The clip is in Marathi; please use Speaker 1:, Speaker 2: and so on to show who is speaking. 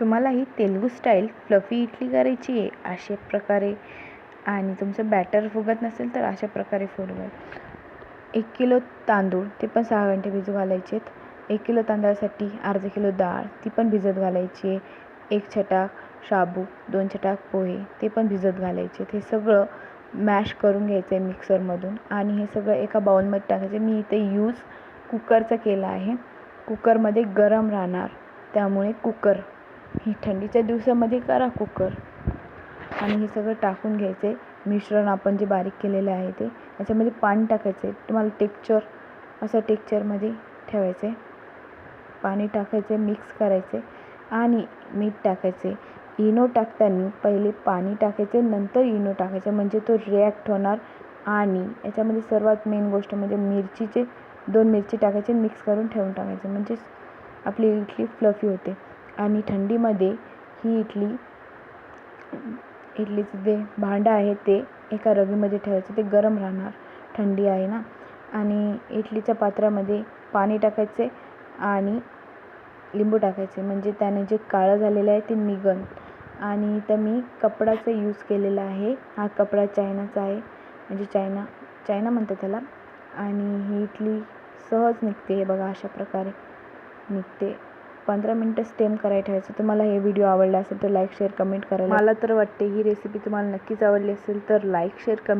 Speaker 1: तुम्हाला ही तेलगू स्टाईल फ्लफी इडली करायची आहे अशा प्रकारे. आणि तुमचं बॅटर फुगत नसेल तर अशा प्रकारे फुगवेल एक किलो तांदूळ ते पण सहा घंटे भिजू घालायचे आहेत. एक किलो तांदळासाठी अर्धा किलो डाळ ती पण भिजत घालायची आहे. एक छटाक शाबू दोन छटाक पोहे ते पण भिजत घालायचे हे सगळं मॅश करून घ्यायचं आहे मिक्सरमधून आणि हे सगळं एका बाउलमध्ये टाकायचं मी इथे यूज कुकरचा केला आहे. कुकरमध्ये गरम राहणार. त्यामुळे कुकर हे थंडीच्या दिवसामध्ये करा कुकर. आणि हे सगळं टाकून घ्यायचं. आहे मिश्रण आपण जे बारीक केलेलं आहे ते. याच्यामध्ये पाणी टाकायचं. आहे तुम्हाला टेक्चर असं टेक्चरमध्ये ठेवायचं. आहे पाणी टाकायचं आहे मिक्स करायचं. आहे आणि मीठ टाकायचं. आहे इनो टाकताना पहिले पाणी टाकायचे नंतर इनो टाकायचं. म्हणजे तो रिॲक्ट होणार. आणि याच्यामध्ये सर्वात मेन गोष्ट म्हणजे मिरचीचे दोन मिरची टाकायचे मिक्स करून ठेवून टाकायचे. म्हणजेच आपली इडली फ्लफी होते. आणि थंडीमध्ये ही इडली इडलीचं जे भांडं आहे ते एका रवीमध्ये ठेवायचं. ते गरम राहणार थंडी आहे ना. आणि इडलीच्या पात्रामध्ये पाणी टाकायचे आणि लिंबू टाकायचे. म्हणजे त्याने जे काळं झालेलं आहे ते निघन. आणि इथं मी कपडाचा यूज केलेला आहे. हा कपडा चायनाचा आहे. म्हणजे चायना चायना म्हणतात त्याला. आणि ही इडली सहज निघते हे बघा अशा प्रकारे निघते. पंधरा मिनटं स्टेम करायला ठेवायचं. तुम्हाला हे व्हिडिओ आवडला असेल तर लाईक शेअर कमेंट करायला. मला तर वाटते ही रेसिपी तुम्हाला नक्कीच आवडली असेल तर लाईक शेअर कमेंट